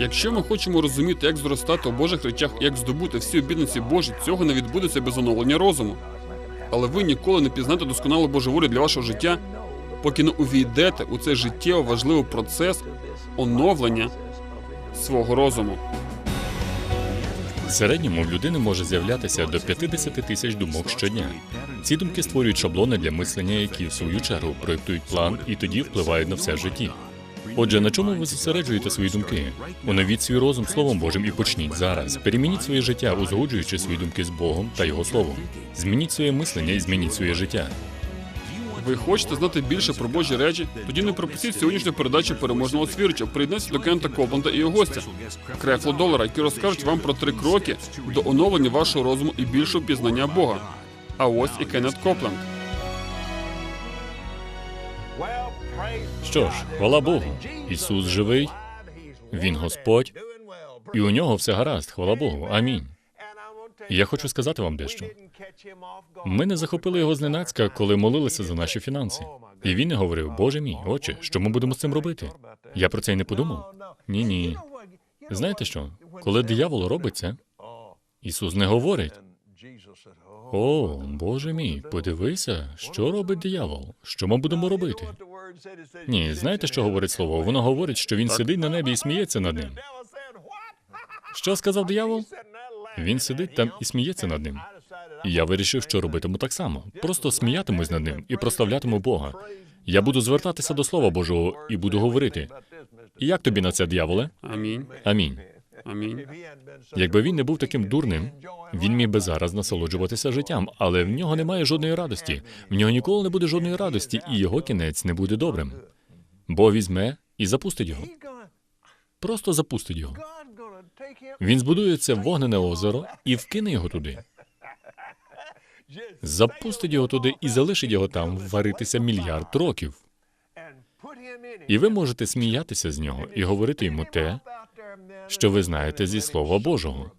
Якщо ми хочемо розуміти, як зростати у Божих речах, як здобути всі обітниці Божі, цього не відбудеться без оновлення розуму. Але ви ніколи не пізнаєте досконалу Божу волю для вашого життя, поки не увійдете у цей життєво важливий процес оновлення свого розуму. В середньому в людини може з'являтися до 50 тисяч думок щодня. Ці думки створюють шаблони для мислення, які в свою чергу проєктують план і тоді впливають на все в житті. Отже, на чому ви зосереджуєте свої думки? Оновіть свій розум Словом Божим і почніть зараз. Перемініть своє життя, узгоджуючи свої думки з Богом та Його Словом. Змініть своє мислення і змініть своє життя. Ви хочете знати більше про Божі речі? Тоді не пропустіть сьогоднішню передачу переможного свірча. Приєднайтеся до Кента Копланда і його гостя Крефло Долара, які розкажуть вам про три кроки до оновлення вашого розуму і більшого пізнання Бога. А ось і Кеннет Копленд. Що ж, хвала Богу, Ісус живий, Він Господь, і у нього все гаразд, хвала Богу. Амінь. Я хочу сказати вам дещо. Ми не захопили його зненацька, коли молилися за наші фінанси. І він не говорив, Боже мій, отче, що ми будемо з цим робити? Я про це й не подумав. Ні, ні. Знаєте що? Коли диявол робить це, Ісус не говорить. О, Боже мій, подивися, що робить диявол? Що ми будемо робити? Ні, знаєте, що говорить слово? Воно говорить, що він сидить на небі і сміється над ним. Що сказав диявол? Він сидить там і сміється над ним. І я вирішив, що робитиму так само. Просто сміятимусь над ним і прославлятиму Бога. Я буду звертатися до Слова Божого і буду говорити. І як тобі на це, дияволе? Амінь. Амінь. Амінь. Якби він не був таким дурним, він міг би зараз насолоджуватися життям, але в нього немає жодної радості. В нього ніколи не буде жодної радості, і його кінець не буде добрим. Бо візьме і запустить його. Просто запустить його. Він збудує це вогнене озеро і вкине його туди. Запустить його туди і залишить його там варитися мільярд років. І ви можете сміятися з нього і говорити йому те, що ви знаєте зі Слова Божого.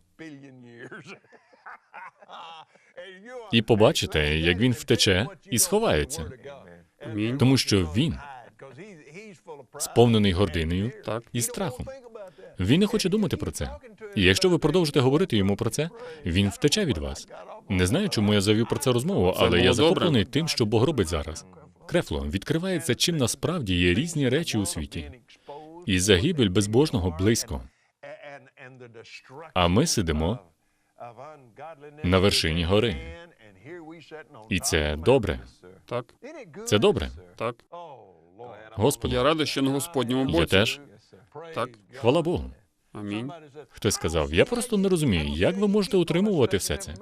І побачите, як він втече і сховається, тому що він сповнений гординою Так. і страхом. Він не хоче думати про це. І якщо ви продовжите говорити йому про це, він втече від вас. Не знаю, чому я завів про це розмову, але я добре. захоплений тим, що Бог робить зараз. Крефло відкривається, чим насправді є різні речі у світі, і загибель безбожного близько. А ми сидимо на вершині гори. І це добре. Так. Це добре. Так. Господи, Я радий, що на Господньому боці. я теж. Так. Хвала Богу. Амінь. Хтось сказав, я просто не розумію, як ви можете утримувати все це.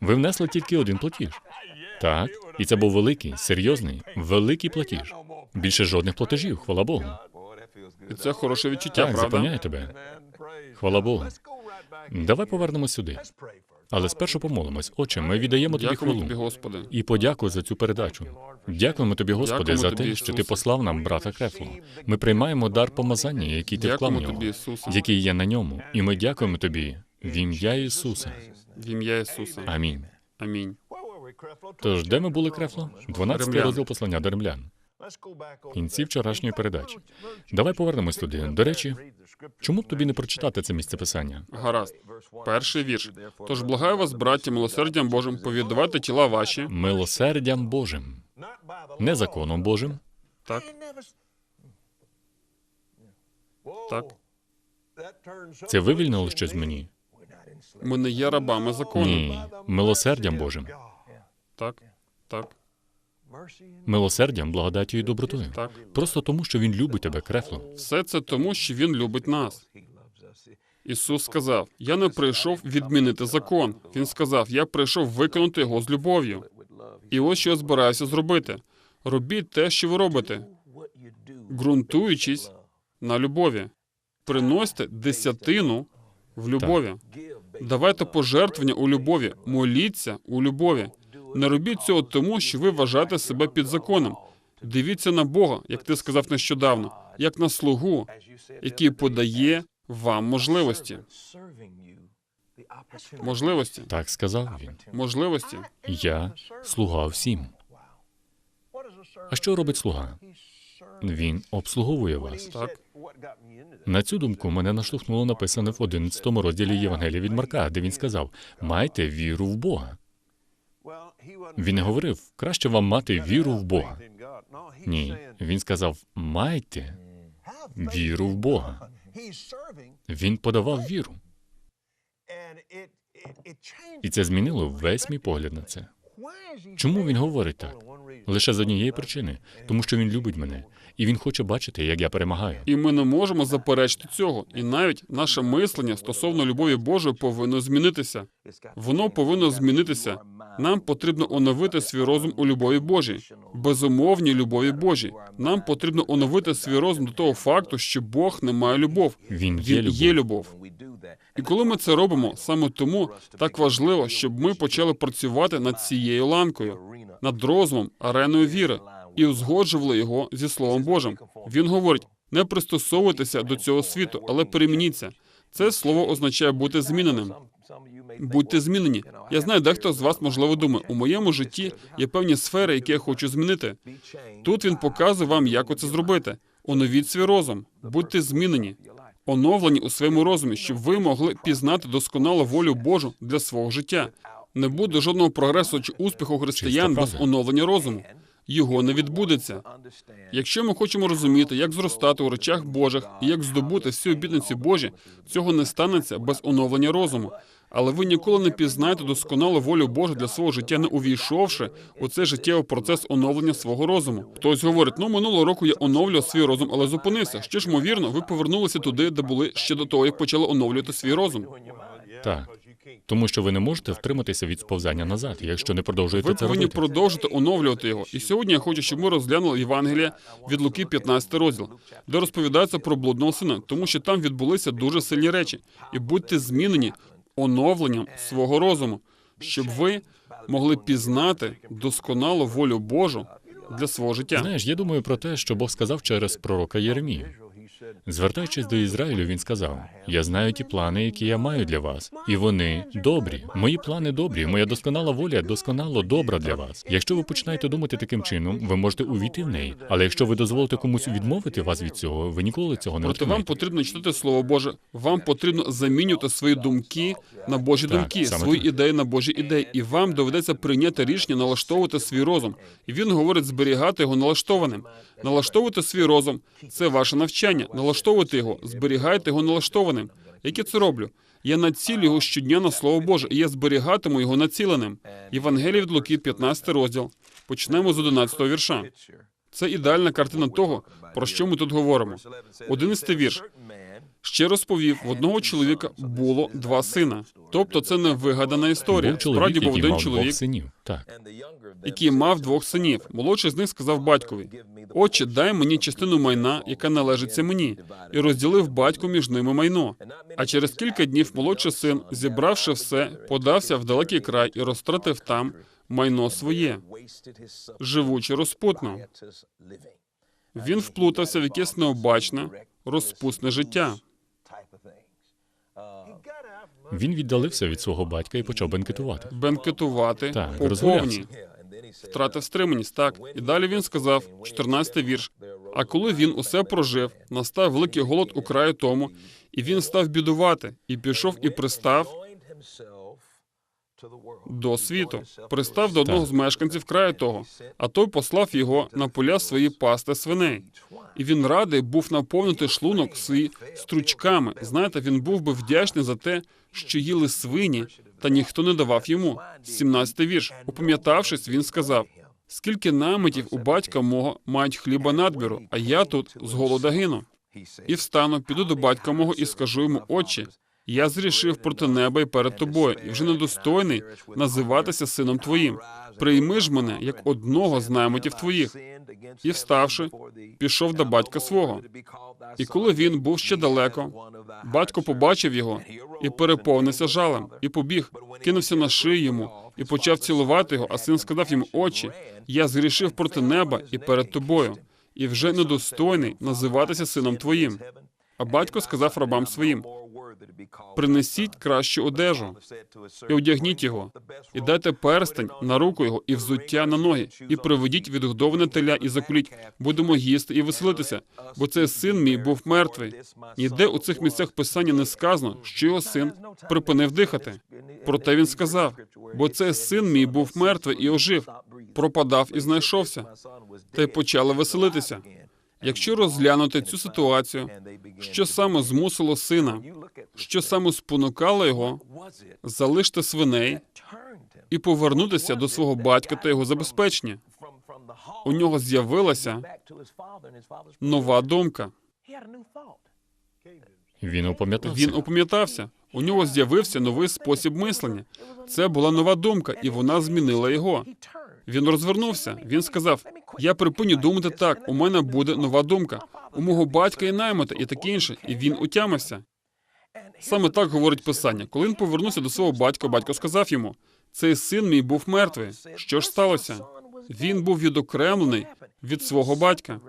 Ви внесли тільки один платіж. Так, і це був великий, серйозний, великий платіж. Більше жодних платежів, хвала Богу. І це хороше відчуття, Так, правда? запевняю тебе. Хвала Богу. Давай повернемось сюди. Але спершу помолимось. Отче, ми віддаємо тобі Дякуємо тобі. Господи. І подякую за цю передачу. Дякуємо тобі, Господи, Дякуємо за тобі, те, що ти Ісусе. послав нам брата Крефлу. Ми приймаємо дар помазання, який ти вклав в Дякуємо тобі, Ісусе. який є на ньому. І ми дякуємо тобі в ім'я Ісуса. В ім'я Ісуса. Амінь. Амінь. Тож, де ми були, Крефло? 12 Римлян. розділ послання до римлян. В кінці вчорашньої передачі. Давай повернемось туди. До речі, чому б тобі не прочитати це місце писання? Гаразд. Перший вірш. Тож благаю вас, браття, милосердям Божим, повіддавати тіла ваші. Милосердям Божим, не законом Божим, Так. Так. Це вивільнило щось мені. Ми не є рабами закону. Ні, милосердям Божим, Так. Так. Милосердям, благодаттю і добротою. Так. Просто тому, що він любить тебе, Крефло. Все це тому, що Він любить нас. Ісус сказав: Я не прийшов відмінити закон. Він сказав: Я прийшов виконати його з любов'ю. І ось що я збираюся зробити. Робіть те, що ви робите, ґрунтуючись на любові. Приносьте десятину в любові. Давайте пожертвування у любові, моліться у любові. Не робіть цього тому, що ви вважаєте себе під законом. Дивіться на Бога, як ти сказав нещодавно, як на слугу, який подає вам можливості. Можливості. Так сказав він. Можливості. Я слуга всім. А що робить слуга? Він обслуговує вас. Так. На цю думку мене наштовхнуло написане в 11 розділі Євангелія від Марка, де він сказав: майте віру в Бога. Він не говорив, краще вам мати віру в Бога. Ні, він сказав: майте віру в Бога. Він подавав віру, і це змінило весь мій погляд на це. Чому він говорить так? Лише з однієї причини, тому що він любить мене, і він хоче бачити, як я перемагаю. І ми не можемо заперечити цього. І навіть наше мислення стосовно любові Божої повинно змінитися. Воно повинно змінитися. Нам потрібно оновити свій розум у любові Божій, безумовній любові Божій. Нам потрібно оновити свій розум до того факту, що Бог не має любов. Він є любов. є любов. І коли ми це робимо, саме тому так важливо, щоб ми почали працювати над цією ланкою, над розумом, ареною віри, і узгоджували його зі Словом Божим. Він говорить: не пристосовуйтеся до цього світу, але перемініться. Це слово означає бути зміненим. Будьте змінені. Я знаю, дехто з вас можливо думає, у моєму житті є певні сфери, які я хочу змінити. Тут він показує вам, як оце зробити. Оновіть свій розум, будьте змінені, оновлені у своєму розумі, щоб ви могли пізнати досконалу волю Божу для свого життя. Не буде жодного прогресу чи успіху християн без оновлення розуму. Його не відбудеться. Якщо ми хочемо розуміти, як зростати у речах Божих і як здобути всі обітниці Божі, цього не станеться без оновлення розуму. Але ви ніколи не пізнаєте досконалу волю Божу для свого життя, не увійшовши у цей життєвий процес оновлення свого розуму. Хтось говорить: ну минулого року я оновлював свій розум, але зупинився. Що ж, ймовірно, ви повернулися туди, де були ще до того, як почали оновлювати свій розум. Так. Тому що ви не можете втриматися від сповзання назад, якщо не продовжуєте Ви це повинні робити. продовжити оновлювати його. І сьогодні я хочу, щоб ми розглянули Євангелія від Луки, 15 розділ, де розповідається про блудного сина, тому що там відбулися дуже сильні речі. І будьте змінені оновленням свого розуму, щоб ви могли пізнати досконалу волю Божу для свого життя. Знаєш, я думаю про те, що Бог сказав через пророка Єремію. Звертаючись до Ізраїлю, він сказав: Я знаю ті плани, які я маю для вас, і вони добрі. Мої плани добрі. Моя досконала воля досконало добра для вас. Якщо ви починаєте думати таким чином, ви можете увійти в неї. Але якщо ви дозволите комусь відмовити вас від цього, ви ніколи цього не Проте вам отримаєте. потрібно читати Слово Боже. Вам потрібно замінювати свої думки на Божі Так, думки, саме свої так. ідеї на Божі ідеї. І вам доведеться прийняти рішення налаштовувати свій розум. І він говорить зберігати його налаштованим. Налаштовувати свій розум це ваше навчання. Налаштовувати його, зберігайте його налаштованим. Як я це роблю? Я націлю його щодня на Слово Боже, і я зберігатиму його націленим. Євангеліє від Луки, 15 розділ. Почнемо з 11 вірша. Це ідеальна картина того, про що ми тут говоримо. 11 вірш. Ще розповів, в одного чоловіка було два сина. Тобто це не вигадана історія. Був чоловік, Справді був який один мав двох чоловік, синів. Так. який мав двох синів. Молодший з них сказав батькові: Отче, дай мені частину майна, яка належиться мені, і розділив батько між ними майно. А через кілька днів молодший син, зібравши все, подався в далекий край і розтратив там майно своє, живучи розпутно. Він вплутався в якесь необачне, розпусне життя. Він віддалився від свого батька і почав бенкетувати. Бенкетувати Так, по розгулявся. Втратив стриманість, так. І далі він сказав, 14 вірш. А коли він усе прожив, настав великий голод у краю тому, і він став бідувати, і пішов і пристав до світу. Пристав до одного з мешканців краю того, а той послав його на поля свої пасти свиней. І він радий був наповнити шлунок свій стручками. Знаєте, він був би вдячний за те, що їли свині, та ніхто не давав йому. 17 вірш. Упам'ятавшись, він сказав: Скільки наметів у батька мого мають хліба надміру, а я тут з голода гину. І встану, піду до батька мого і скажу йому, отче, я зрішив проти неба і перед тобою, і вже недостойний називатися сином твоїм. Прийми ж мене як одного з наймотів твоїх. І вставши, пішов до батька свого. І коли він був ще далеко, батько побачив його і переповнився жалем, і побіг, кинувся на шию йому і почав цілувати його. А син сказав йому: Отче, я згрішив проти неба і перед тобою, і вже недостойний називатися сином твоїм. А батько сказав рабам своїм: Принесіть кращу одежу і одягніть його, і дайте перстень на руку його і взуття на ноги, і приведіть відгодоване теля і закуліть. Будемо їсти і веселитися, бо цей син мій був мертвий. Ніде у цих місцях писання не сказано, що його син припинив дихати. Проте він сказав: бо цей син мій був мертвий і ожив, пропадав і знайшовся. Та й почали веселитися. Якщо розглянути цю ситуацію, що саме змусило сина, що саме спонукало його залишити свиней і повернутися до свого батька та його забезпечення, у нього з'явилася нова думка. Він опам'ятався. Він опам'ятався. У нього з'явився новий спосіб мислення. Це була нова думка, і вона змінила його. Він розвернувся. Він сказав: Я припиню думати так. У мене буде нова думка. У мого батька і наймита, і таке інше. І він утямився. Саме так говорить писання. Коли він повернувся до свого батька, батько сказав йому: цей син мій був мертвий. Що ж сталося? Він був відокремлений від свого батька.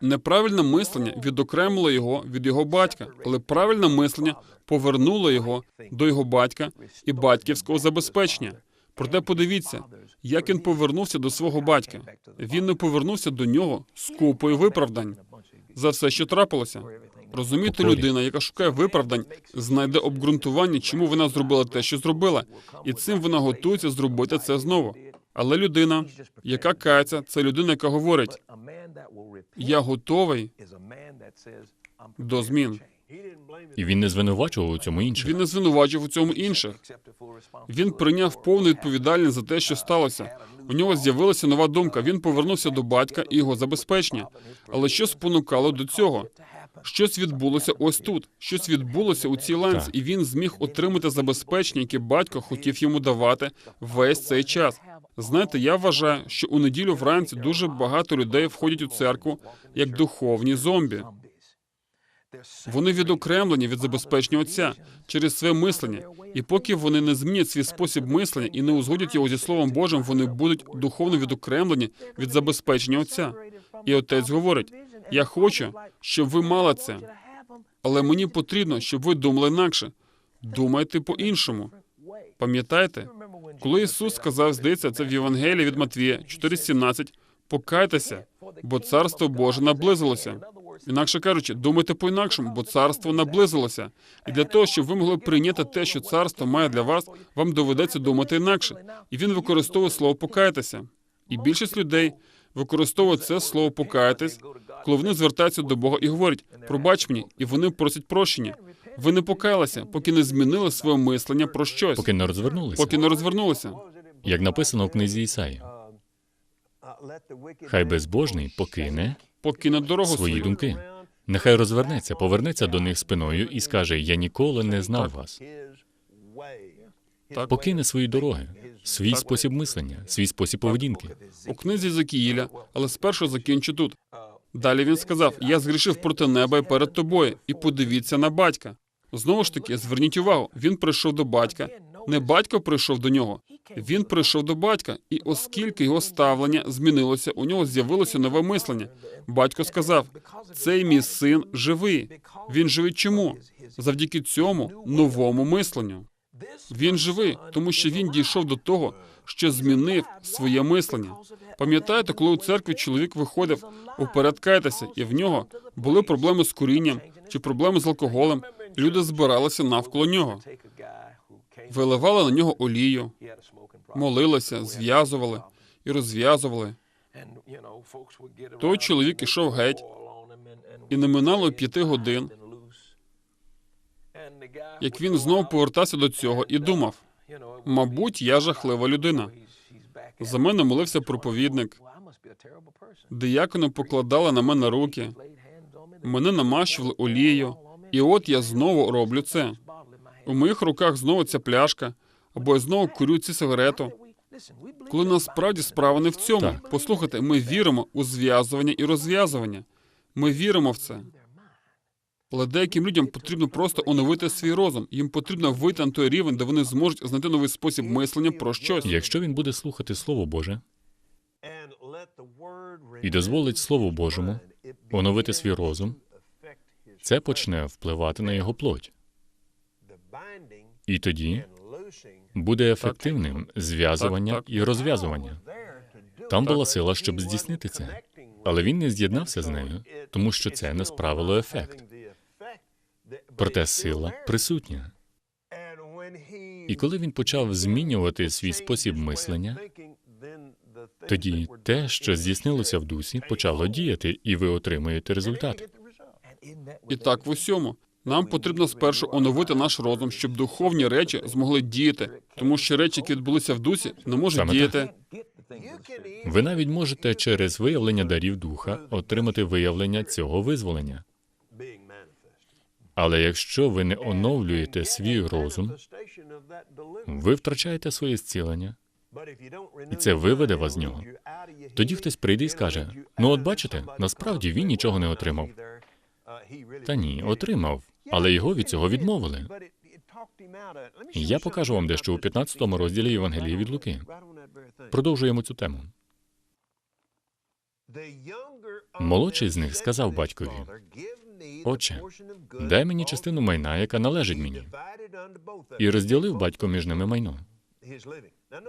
Неправильне мислення відокремило його від його батька, але правильне мислення повернуло його до його батька і батьківського забезпечення. Проте подивіться, як він повернувся до свого батька. Він не повернувся до нього з купою виправдань за все, що трапилося. Розумієте, людина, яка шукає виправдань, знайде обґрунтування, чому вона зробила те, що зробила, і цим вона готується зробити це знову. Але людина, яка кається, це людина, яка говорить: я готовий до змін. І він не звинувачував у цьому інших. Він не звинувачив у цьому інших. Він прийняв повну відповідальність за те, що сталося. У нього з'явилася нова думка. Він повернувся до батька і його забезпечення. Але що спонукало до цього? Щось відбулося ось тут. Щось відбулося у цій ланці, і він зміг отримати забезпечення, яке батько хотів йому давати весь цей час. Знаєте, я вважаю, що у неділю вранці дуже багато людей входять у церкву як духовні зомбі. Вони відокремлені від забезпечення отця через своє мислення. І поки вони не змінять свій спосіб мислення і не узгодять його зі Словом Божим, вони будуть духовно відокремлені від забезпечення отця. І отець говорить: я хочу, щоб ви мали це, але мені потрібно, щоб ви думали інакше. Думайте по-іншому. Пам'ятаєте, коли Ісус сказав, здається, це в Євангелії від Матвія 4,17, покайтеся, бо царство Боже наблизилося. Інакше кажучи, думайте по-інакшому, бо царство наблизилося. І для того, щоб ви могли прийняти те, що царство має для вас, вам доведеться думати інакше. І він використовує слово покаятися. І більшість людей використовують це слово покаятись, коли вони звертаються до Бога і говорять: пробач мені, і вони просять прощення. Ви не покаялися, поки не змінили своє мислення про щось, Поки не розвернулися. поки не розвернулися. Як написано в книзі Ісаї. Хай безбожний покине Поки на дорогу свої думки. Нехай розвернеться, повернеться до них спиною і скаже: Я ніколи не знав вас. Так. Покине свої дороги, свій спосіб мислення, свій спосіб поведінки. у книзі Закіїля, але спершу закінчу тут. Далі він сказав: Я згрішив проти неба і перед тобою, і подивіться на батька. Знову ж таки, зверніть увагу, він прийшов до батька. Не батько прийшов до нього, він прийшов до батька, і оскільки його ставлення змінилося, у нього з'явилося нове мислення. Батько сказав: цей мій син живий. Він живий чому? Завдяки цьому новому мисленню. Він живий, тому що він дійшов до того, що змінив своє мислення. Пам'ятаєте, коли у церкві чоловік виходив «Упередкайтеся», і в нього були проблеми з курінням чи проблеми з алкоголем. Люди збиралися навколо нього, виливали на нього олію, молилися, зв'язували і розв'язували. Той чоловік ішов геть, І не минало п'яти годин, як він знову повертався до цього і думав: мабуть, я жахлива людина. За мене молився проповідник, диякони покладали на мене руки, мене намащували олією, і от я знову роблю це. У моїх руках знову ця пляшка, або я знову курю цю сигарету. Коли насправді справа не в цьому. Так. Послухайте, ми віримо у зв'язування і розв'язування. Ми віримо в це. Але деяким людям потрібно просто оновити свій розум. Їм потрібно вийти на той рівень, де вони зможуть знайти новий спосіб мислення про щось. Якщо він буде слухати Слово Боже і дозволить Слову Божому оновити свій розум, це почне впливати на його плоть. І тоді буде ефективним зв'язування і розв'язування. Там була сила, щоб здійснити це. Але він не з'єднався з нею, тому що це не справило ефект. Проте сила присутня. І коли він почав змінювати свій спосіб мислення, тоді те, що здійснилося в дусі, почало діяти, і ви отримуєте результат. І так в усьому. Нам потрібно спершу оновити наш розум, щоб духовні речі змогли діяти, тому що речі, які відбулися в дусі, не можуть Саме діяти. Ви навіть можете через виявлення дарів духа отримати виявлення цього визволення. Але якщо ви не оновлюєте свій розум, ви втрачаєте своє зцілення, і це виведе вас з нього. Тоді хтось прийде і скаже: ну, от бачите, насправді він нічого не отримав. Та ні, отримав, але його від цього відмовили. Я покажу вам дещо у 15 розділі Євангелії від Луки. Продовжуємо цю тему. Молодший з них сказав батькові: Отче, дай мені частину майна, яка належить мені. І розділив батько між ними майно.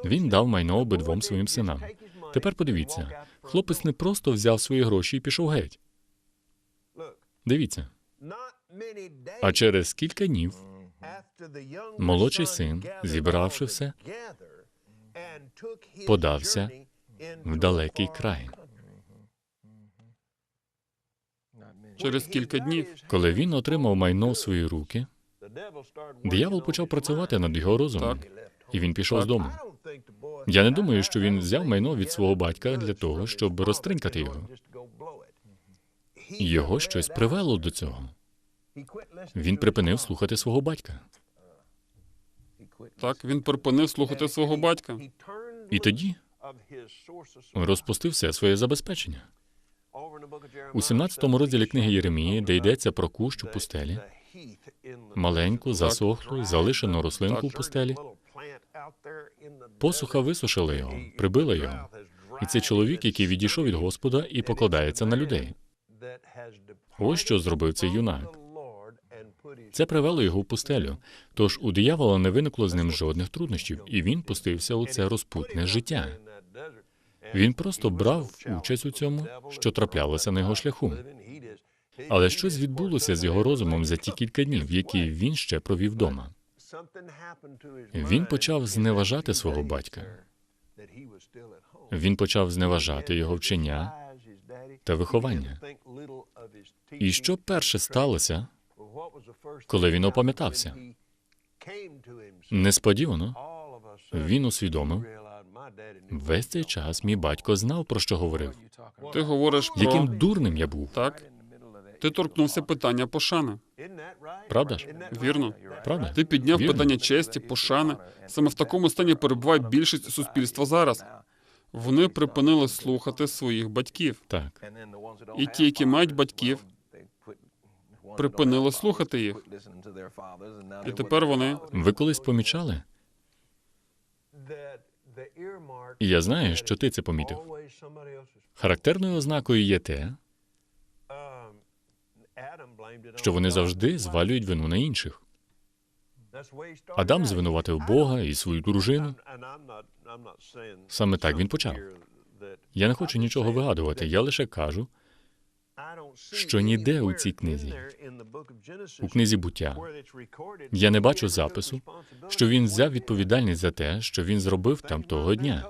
Він дав майно обидвом своїм синам. Тепер подивіться, хлопець не просто взяв свої гроші і пішов геть. Дивіться, а через кілька днів молодший син, зібравши все, подався в далекий край. Через кілька днів. Коли він отримав майно в свої руки, диявол почав працювати над його розумом, і він пішов з дому. Я не думаю, що він взяв майно від свого батька для того, щоб розтринкати його. Його щось привело до цього. Він припинив слухати свого батька. Так він припинив слухати свого батька. І тоді розпустив все своє забезпечення. У 17 розділі книги Єремії, де йдеться про кущ у пустелі, маленьку, засохлу, залишену рослинку в пустелі, посуха висушила його, прибила його. І це чоловік, який відійшов від Господа і покладається на людей. Ось що зробив цей юнак. Це привело його в пустелю. Тож у диявола не виникло з ним жодних труднощів, і він пустився у це розпутне життя. Він просто брав участь у цьому, що траплялося на його шляху. Але щось відбулося з його розумом за ті кілька днів, які він ще провів вдома. Він почав зневажати свого батька. Він почав зневажати його вчення та виховання. І що перше сталося, коли він опам'ятався? несподівано він усвідомив, весь цей час мій батько знав, про що говорив, Ти говориш про яким дурним я був. так. Ти торкнувся питання пошани. Правда ж? Вірно. Правда? Ти підняв Вірно. питання честі, пошани. Саме в такому стані перебуває більшість суспільства зараз. Вони припинили слухати своїх батьків. Так. І ті, які мають батьків, припинили слухати їх. І тепер вони Ви колись помічали? І я знаю, що ти це помітив. Характерною ознакою є те, що вони завжди звалюють вину на інших. Адам звинуватив Бога і свою дружину. Саме так він почав. Я не хочу нічого вигадувати, я лише кажу, що ніде у цій книзі, у книзі буття, я не бачу запису, що він взяв відповідальність за те, що він зробив там того дня.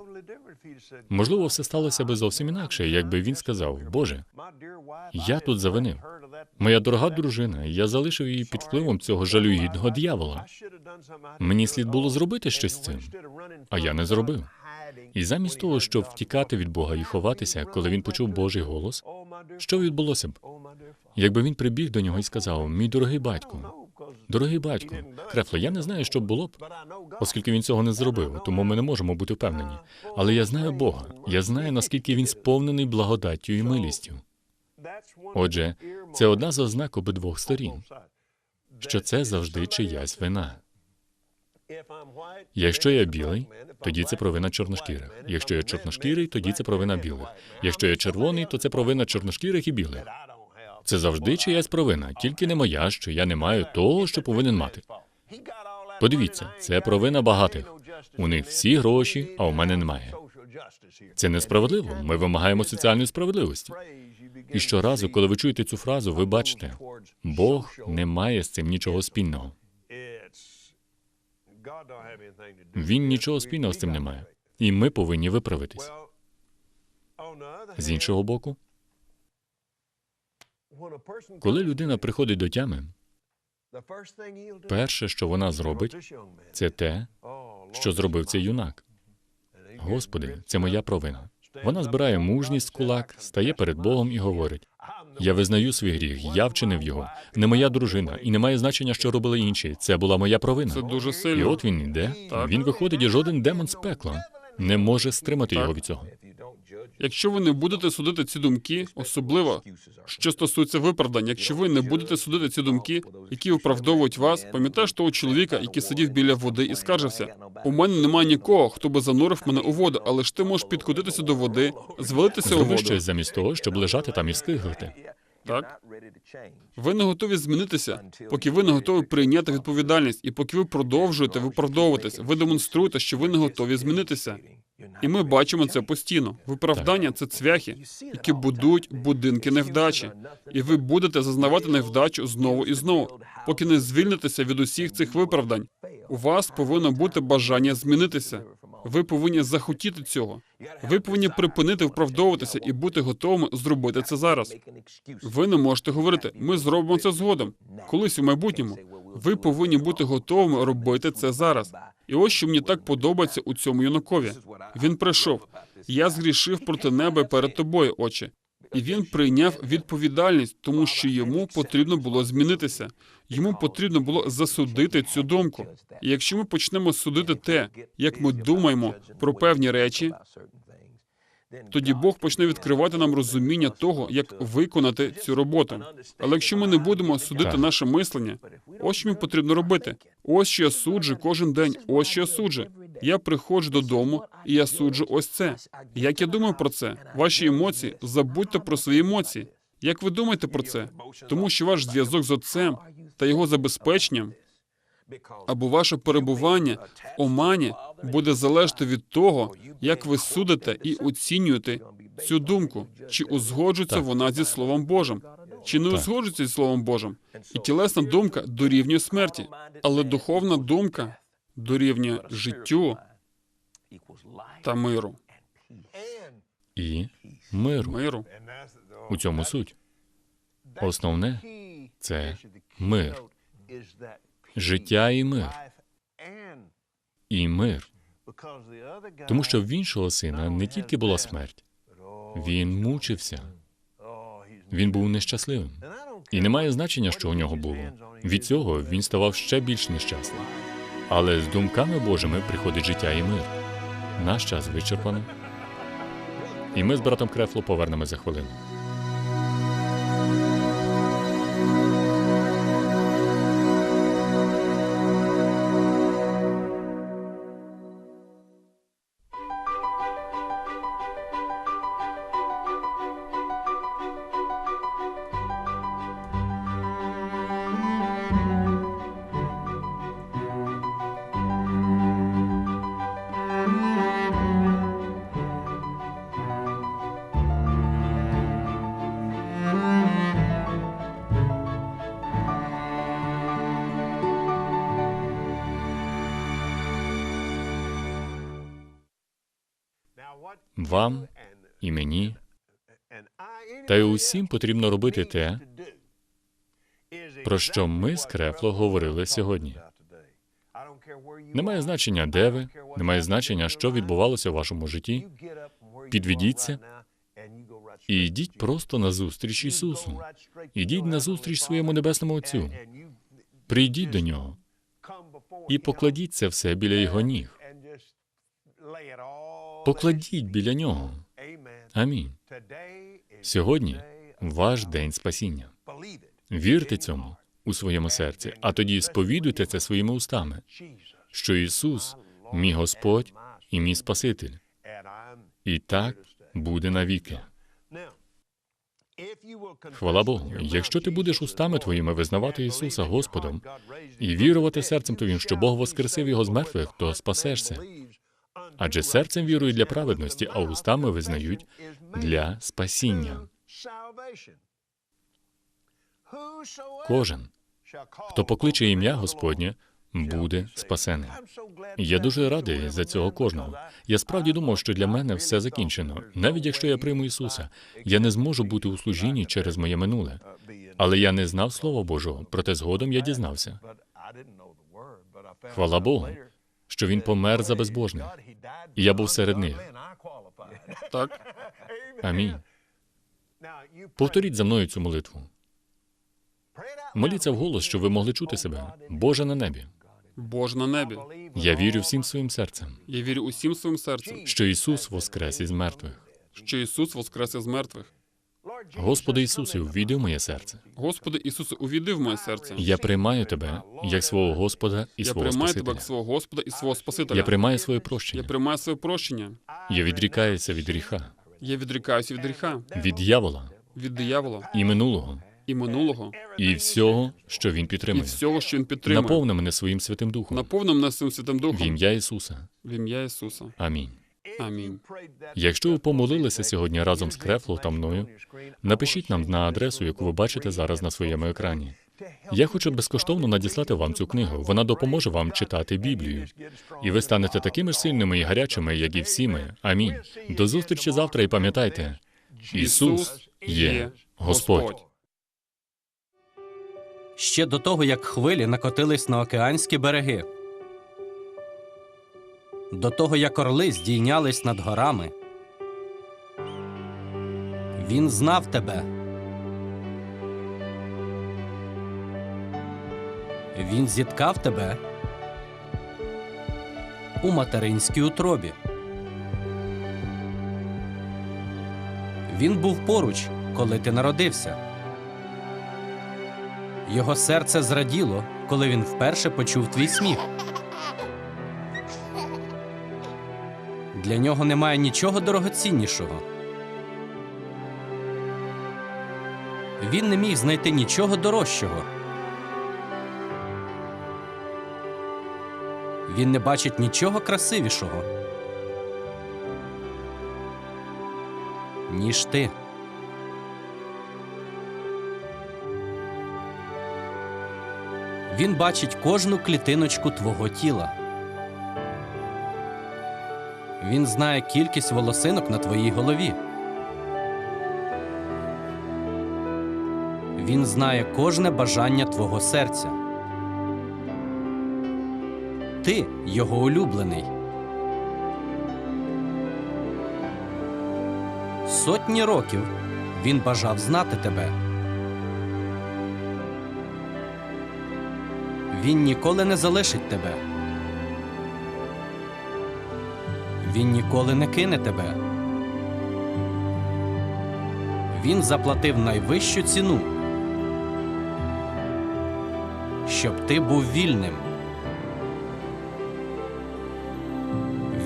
Можливо, все сталося би зовсім інакше, якби він сказав: Боже, я тут завинив. моя дорога дружина, я залишив її під впливом цього жалюгідного диявола. Мені слід було зробити щось з цим, а я не зробив. І замість того, щоб втікати від Бога і ховатися, коли він почув Божий голос, що відбулося б? Якби він прибіг до нього і сказав: Мій дорогий батько, дорогий батько, Хрефле, я не знаю, що було б, оскільки він цього не зробив, тому ми не можемо бути впевнені. Але я знаю Бога, я знаю, наскільки він сповнений благодаттю і милістю. Отже, це одна з ознак обидвох сторін, що це завжди чиясь вина. Якщо я білий, тоді це провина чорношкірих. Якщо я чорношкірий, тоді це провина білих. Якщо я червоний, то це провина чорношкірих і білих. Це завжди чиясь провина, тільки не моя, що я не маю того, що повинен мати. Подивіться, це провина багатих. У них всі гроші, а у мене немає. Це несправедливо. Ми вимагаємо соціальної справедливості. І щоразу, коли ви чуєте цю фразу, ви бачите, Бог не має з цим нічого спільного. Він нічого спільного з цим не має. І ми повинні виправитись. З іншого боку, коли людина приходить до тями, перше, що вона зробить, це те, що зробив цей юнак. Господи, це моя провина. Вона збирає мужність кулак, стає перед Богом і говорить: Я визнаю свій гріх, я вчинив його. Не моя дружина, і не має значення, що робили інші. Це була моя провина. Це дуже І от він іде, Так. він виходить, і жоден демон з пекла не може стримати Так. його від цього. Якщо ви не будете судити ці думки, особливо що стосується виправдань, якщо ви не будете судити ці думки, які виправдовують вас, пам'ятаєш того чоловіка, який сидів біля води і скаржився: у мене немає нікого, хто би занурив мене у воду, але ж ти можеш підкотитися до води, звалитися у воду. щось замість того, щоб лежати там і скиглити. Так ви не готові змінитися, поки ви не готові прийняти відповідальність, і поки ви продовжуєте виправдовуватись, ви демонструєте, що ви не готові змінитися. І ми бачимо це постійно. Виправдання це цвяхи, які будують будинки невдачі, і ви будете зазнавати невдачу знову і знову, поки не звільнитеся від усіх цих виправдань. У вас повинно бути бажання змінитися. Ви повинні захотіти цього. Ви повинні припинити вправдовуватися і бути готовими зробити це зараз. Ви не можете говорити, ми зробимо це згодом, колись у майбутньому. Ви повинні бути готовими робити це зараз. І ось що мені так подобається у цьому юнакові. Він прийшов. Я згрішив проти неба перед тобою, отче. І він прийняв відповідальність, тому що йому потрібно було змінитися. Йому потрібно було засудити цю думку. І якщо ми почнемо судити те, як ми думаємо про певні речі, тоді Бог почне відкривати нам розуміння того, як виконати цю роботу. Але якщо ми не будемо судити Так. наше мислення, ось що мені потрібно робити. Ось що я суджу кожен день. Ось що я суджу. Я приходжу додому і я суджу ось це. Як я думаю про це? Ваші емоції, забудьте про свої емоції. Як ви думаєте про це? Тому що ваш зв'язок з отцем та його забезпеченням або ваше перебування в омані буде залежати від того, як ви судите і оцінюєте цю думку, чи узгоджується Так. вона зі Словом Божим, чи не Так. узгоджується зі Словом Божим. І тілесна думка дорівнює смерті, але духовна думка дорівнює життю та миру. І миру. Миру. У цьому суть. Основне це мир. Життя і мир. І мир. Тому що в іншого сина не тільки була смерть, він мучився, він був нещасливим. І немає значення, що у нього було. Від цього він ставав ще більш нещасним. Але з думками Божими приходить життя і мир. Наш час вичерпано. І ми з братом Крефло повернемо за хвилину. Вам і мені, та й усім потрібно робити те, про що ми з Крефло говорили сьогодні. Немає значення, де ви, немає значення, що відбувалося в вашому житті. Підведіться І йдіть просто на зустріч Ісусу. Ідіть на зустріч своєму небесному Отцю. Прийдіть до нього і покладіть це все біля його ніг. Покладіть біля нього. Амінь. Сьогодні ваш день спасіння. Вірте цьому у своєму серці, а тоді сповідуйте це своїми устами, що Ісус, мій Господь і мій Спаситель. І так буде навіки. Хвала Богу, якщо ти будеш устами твоїми визнавати Ісуса Господом і вірувати серцем твоїм, що Бог воскресив його з мертвих, то спасешся. Адже серцем вірують для праведності, а устами визнають для спасіння. Кожен, хто покличе ім'я Господнє, буде спасений. Я дуже радий за цього кожного. Я справді думав, що для мене все закінчено. Навіть якщо я прийму Ісуса, я не зможу бути у служінні через моє минуле. Але я не знав Слова Божого, проте згодом я дізнався, Хвала Богу, що Він помер за безбожних. І я був серед них. Так, Амінь. Повторіть за мною цю молитву. Моліться вголос, щоб ви могли чути себе. Боже на небі. Боже на небі. Я вірю всім своїм серцем, Я вірю усім своїм серцем, що Ісус воскрес із мертвих. що Ісус воскрес із мертвих. Господи Ісусе, увійди в моє серце. Господи Ісусе, увійди в моє серце. Я приймаю тебе як свого Господа і Я свого приймаю тебе Спасителя. як свого Господа і свого Спасителя. Я приймаю своє Я прощення. приймаю своє прощення. Я відрікаюся від гріха, Я відрікаюся від гріха, від дьявола від диявола і минулого, і минулого, і всього, що він і підтримує. всього, що він підтримує. Наповни мене своїм святим духом. Наповни мене своїм святим В духом. ім'я Ісуса. В ім'я Ісуса. Амінь. Амінь. Якщо ви помолилися сьогодні разом з Крефло та мною, напишіть нам на адресу, яку ви бачите зараз на своєму екрані. Я хочу безкоштовно надіслати вам цю книгу. Вона допоможе вам читати Біблію. І ви станете такими ж сильними і гарячими, як і всі ми. Амінь. До зустрічі завтра і пам'ятайте, Ісус є Господь. Ще до того, як хвилі накотились на океанські береги. До того, як орли здійнялись над горами. Він знав тебе. Він зіткав тебе у материнській утробі. Він був поруч, коли ти народився. Його серце зраділо, коли він вперше почув твій сміх. Для нього немає нічого дорогоціннішого. Він не міг знайти нічого дорожчого. Він не бачить нічого красивішого, ніж ти. Він бачить кожну клітиночку твого тіла. Він знає кількість волосинок на твоїй голові. Він знає кожне бажання твого серця. Ти його улюблений. Сотні років він бажав знати тебе. Він ніколи не залишить тебе. Він ніколи не кине тебе. Він заплатив найвищу ціну, щоб ти був вільним.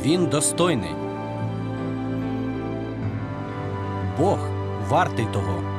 Він достойний. Бог вартий того.